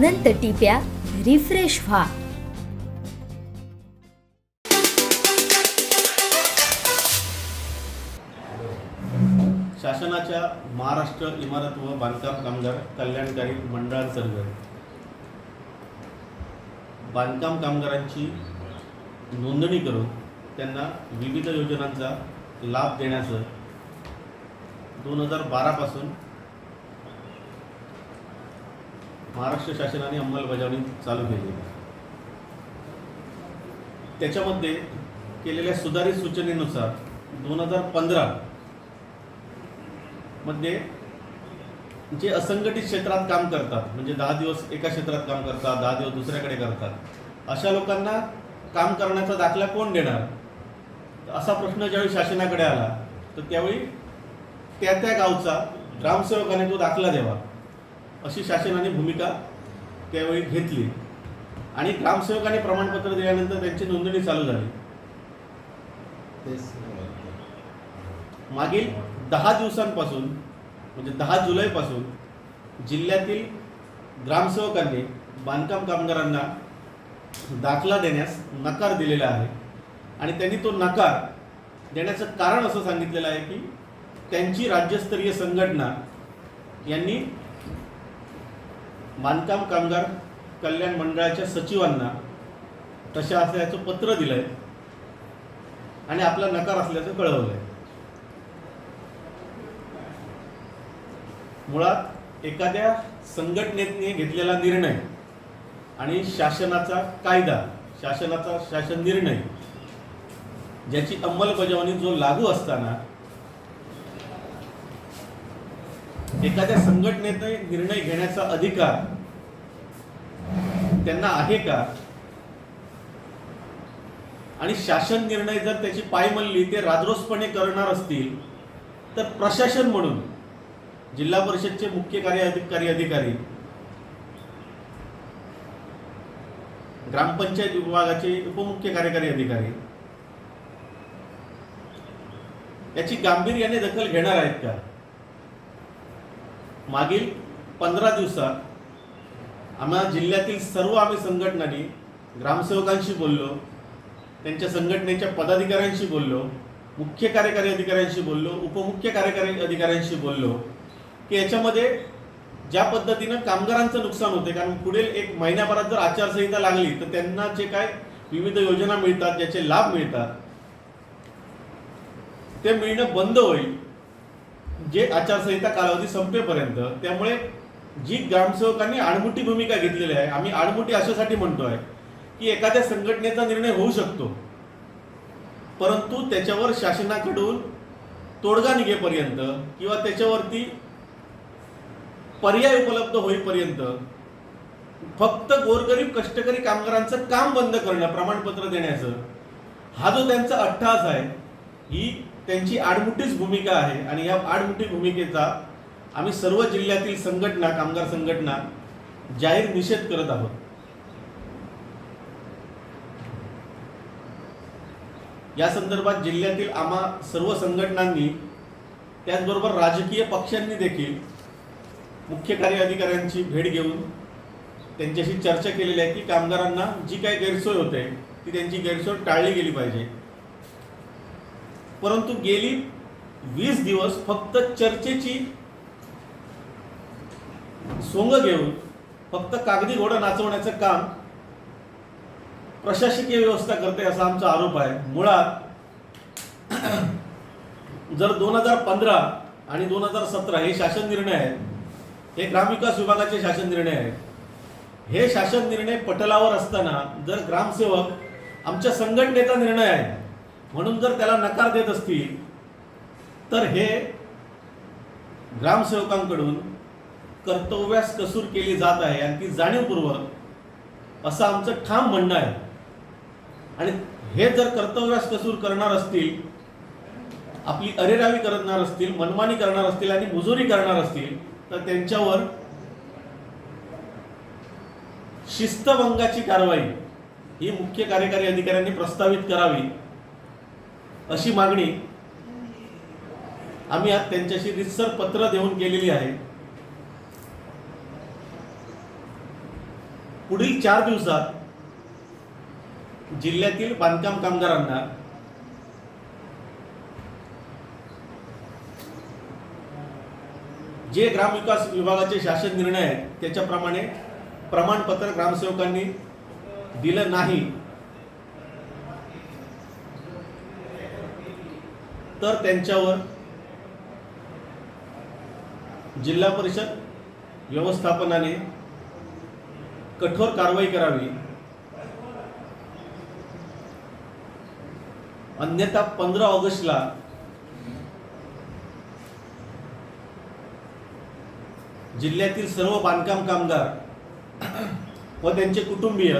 अनंत टिप्या refresh व्हा. शासनाच्या महाराष्ट्र इमारत व बांधकाम कामगार कल्याणकारी मंडळांतर्गत बांधकाम कामगारांची नोंदणी करून त्यांना विविध योजनांचा लाभ देण्याचं दोन हजार बारापासून महाराष्ट्र शासनाने अंमलबजावणी चालू केली. त्याच्यामध्ये केलेल्या सुधारित सूचनेनुसार दोन हजार पंधरा मध्ये जे असंघटित क्षेत्रात काम करतात म्हणजे दहा दिवस एका क्षेत्रात काम करतात दहा दिवस दुसऱ्याकडे करतात अशा लोकांना काम करण्याचा दाखला कोण देणार? असा प्रश्न ज्यावेळी शासनाकडे आला तर त्यावेळी त्या त्या गावचा ग्रामसेवकाने तो दाखला द्यावा. अशी शासनाने भूमिका त्यावेळी घेतली. आणि ग्रामसेवकाने प्रमाणपत्र दिल्यानंतर त्यांची नोंदणी चालू झाली. मागील दहा दिवसांपासून म्हणजे दहा जुलैपासून जिल्ह्यातील ग्रामसेवकांनी बांधकाम कामगारांना दाखला देण्यास नकार दिलेला आहे. आणि त्यांनी तो नकार देण्याचं कारण असं सांगितलेलं आहे की त्यांची राज्यस्तरीय संघटना यांनी बांधकाम कामगार कल्याण मंडळाच्या सचिवांना तशा असल्याचं पत्र दिलंय आणि आपला नकार असल्याचं कळवलंय. मुळात एखाद्या संघटनेने घेतलेला निर्णय आणि शासनाचा कायदा शासनाचा शासन निर्णय ज्याची अंमलबजावणी जो लागू असताना एखाद्या संघटनेने निर्णय घेण्याचा अधिकार त्यांना आहे का? आणि शासन निर्णय जर त्याची पायमल्ली ते राजरोसपणे करणार असतील तर प्रशासन म्हणून जिल्हा परिषदचे मुख्य कार्यकारी अधिकारी ग्रामपंचायत विभागाचे उपमुख्य कार्यकारी अधिकारी याची गांभीर्याने दखल घेणार आहेत का? मागील पंधरा दिवसात आम्हा जिल्ह्यातील सर्व आम्ही संघटनांनी ग्रामसेवकांशी बोललो त्यांच्या संघटनेच्या पदाधिकाऱ्यांशी बोललो मुख्य कार्यकारी अधिकाऱ्यांशी बोललो उपमुख्य कार्यकारी अधिकाऱ्यांशी बोललो की याच्यामध्ये ज्या पद्धतीनं कामगारांचं नुकसान होते कारण पुढील एक महिन्याभरात जर आचारसंहिता लागली तर त्यांना जे काय विविध योजना मिळतात ज्याचे लाभ मिळतात ते मिळणं बंद होईल. जे आचारसंहिता कालावधी संपेपर्यंत त्यामुळे जी ग्रामसेवकांनी आडमुठी भूमिका घेतलेली आहे आम्ही आडमुठी अशासाठी म्हणतोय की एखाद्या संघटनेचा निर्णय होऊ शकतो परंतु त्याच्यावर शासनाकडून तोडगा निघेपर्यंत किंवा त्याच्यावरती पर्याय उपलब्ध होईपर्यंत फक्त गोरगरीब कष्टकरी कामगारांचं काम बंद करणं प्रमाणपत्र देण्याचं हा जो त्यांचा अट्टहास आहे ही त्यांची आडमुठीच भूमिका आहे. आणि या आडमुठी भूमिकेचा आम्ही सर्व जिल्ह्यातील संघटना कामगार संघटना जाहीर निषेध करत आहोत. या संदर्भात जिल्ह्यातील आम्हा सर्व संघटनांनी त्याचबरोबर राजकीय पक्षांनी देखील मुख्य कार्य अधिकाऱ्यांची भेट घेऊन त्यांच्याशी चर्चा केलेली आहे की कामगारांना जी काही गैरसोय होते ती त्यांची गैरसोय टाळली गेली पाहिजे. परंतु गेली वीस दिवस फक्त चर्चेची सोंग घेऊन फक्त कागदी घोडा नाचवण्याचं काम प्रशासकीय व्यवस्था करते असा आमचा आरोप आहे. मुळात जर दोन हजार पंधरा आणि दोन हजार सतरा हे शासन निर्णय आहेत हे ग्रामविकास विभागाचे शासन निर्णय आहेत हे शासन निर्णय पटलावर असताना जर ग्रामसेवक आमच्या संघटनेचा निर्णय आहे म्हणून जर त्याला नकार देत असतील तर हे ग्रामसेवकांकडून कर्तव्यास कसूर केली जात आहे आणि ती जाणीवपूर्वक असं आमचं ठाम म्हणणं आहे. आणि हे जर कर्तव्यास कसूर करणार असतील आपली अरेरावी करणार असतील मनमानी करणार असतील आणि मुजोरी करणार असतील तर त्यांच्यावर शिस्तभंगाची कारवाई ही मुख्य कार्यकारी अधिकाऱ्यांनी प्रस्तावित करावी. अशी मागणी आम्ही आज त्यांच्याशी रितसर पत्र देऊन केलेली आहे. पुढील चार दिवसात जिल्ह्यातील बांधकाम कामगारांना जे ग्रामविकास विभागाचे शासन निर्णय आहेत त्याच्याप्रमाणे प्रमाणपत्र ग्रामसेवकांनी दिलं नाही. तर त्यांच्यावर जिल्हा परिषद व्यवस्थापनाने कठोर कारवाई करावी. अन्यथा पंधरा ऑगस्टला जिल्ह्यातील सर्व बांधकाम कामगार व त्यांचे कुटुंबीय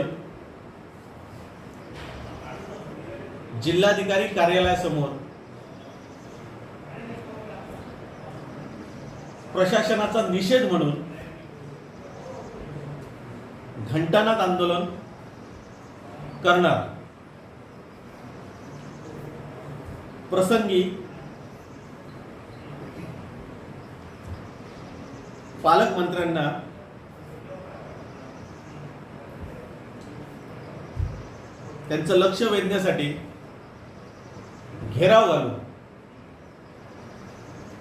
जिल्हाधिकारी कार्यालयासमोर प्रशासनाचा निषेध म्हणून घंटानाद आंदोलन करणार. प्रसंगी पालकमंत्र्यांना त्यांचं लक्ष वेधण्यासाठी घेराव घालू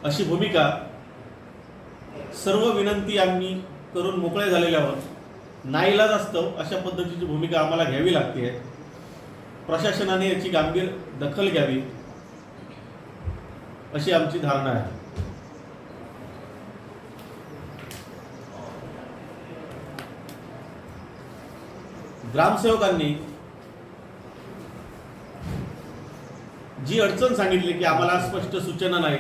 अशी भूमिका सर्व विनंती आम्ही करून मोकळे झालेले आहोत. नाईलाज असतं अशा पद्धतीची भूमिका आम्हाला घ्यावी लागते. प्रशासनाने याची गांभीर दखल घ्यावी अशी आमची धारणा आहे. ग्रामसेवकांनी जी अडचण सांगितली की आम्हाला स्पष्ट सूचना नाही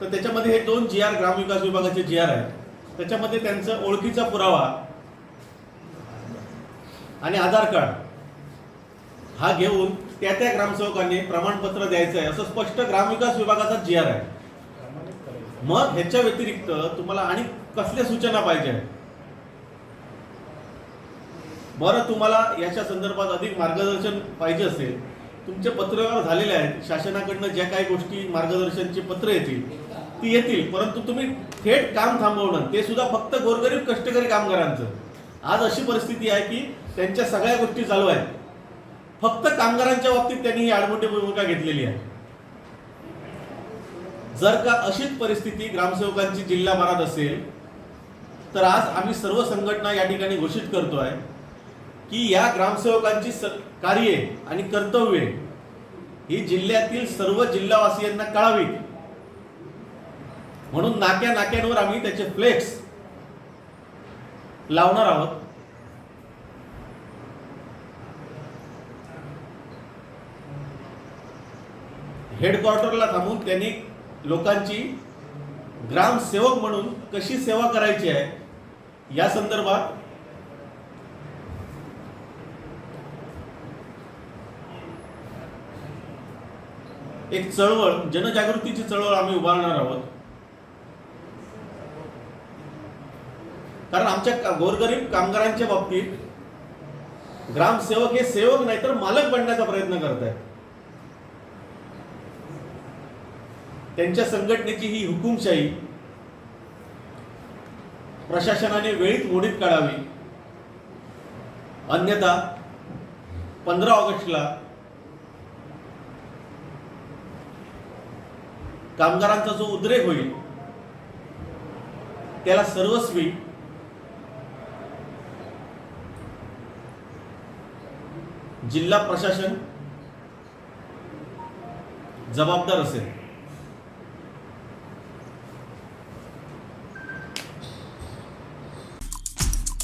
तर त्याच्यामध्ये हे दोन जी आर ग्रामविकास विभागाचे जी आर आहेत. त्याच्यामध्ये त्यांचा ओळखीचा पुरावा आणि आधार कार्ड हा घेऊन त्या त्या ग्रामसेवकांनी प्रमाणपत्र द्यायचं आहे. असं स्पष्ट ग्रामविकास विभागाचा जी आर आहे. मग ह्याच्या व्यतिरिक्त तुम्हाला आणि कसल्या सूचना पाहिजे? आहेत? बरं तुम्हाला याच्या संदर्भात अधिक मार्गदर्शन पाहिजे असेल. तुमचे पत्रव्यवहार झालेले आहेत. शासनाकडनं ज्या काही गोष्टी मार्गदर्शनची पत्र येतील ती येतील परंतु तुम्ही थेट काम थांबवणं ते सुद्धा फक्त गोरगरीब कष्टकरी कामगारांचं. आज अशी परिस्थिती आहे की त्यांच्या सगळ्या गोष्टी चालू आहेत. फक्त कामगारांच्या बाबतीत त्यांनी ही आडमोठी भूमिका घेतलेली आहे. जर का अशीच परिस्थिती ग्रामसेवकांची जिल्हा भरात असेल तर आज आम्ही सर्व संघटना या ठिकाणी घोषित करतो आहे की या ग्रामसेवकांची स- कार्ये आणि कर्तव्ये ही जिल्ह्यातील सर्व जिल्हावासियांना कळावीत. म्हणून नाक्या नाक्यांवर आम्ही त्याचे फ्लेक्स लावणार आहोत. हेडक्वार्टरला थांबून त्यांनी लोकांची ग्रामसेवक म्हणून कशी सेवा करायची आहे या संदर्भात एक चळवळ जनजागृतीची चळवळ आम्ही उभारणार आहोत. कारण आमच्या गोरगरीब कामगारांच्या बाबतीत ग्रामसेवक हे सेवक नाही तर मालक बनण्याचा प्रयत्न करत आहेत त्यांच्या संघटनेची ही हुकुमशाही प्रशासनाने वेळीच मोडीत काढावी. अन्यथा पंधरा ऑगस्टला कामगारांचा जो उद्रेक होईल त्याला सर्वस्वी जिल्हा प्रशासन जबाबदार असेल.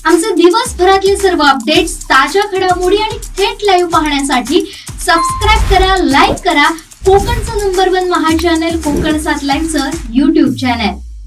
आमचे दिवसभरातले सर्व अपडेट्स ताज्या घडामोडी आणि थेट लाईव्ह पाहण्यासाठी सबस्क्राईब करा लाईक करा. कोकणचं number one Maha channel Konkan सात लाईनचं युट्यूब चॅनल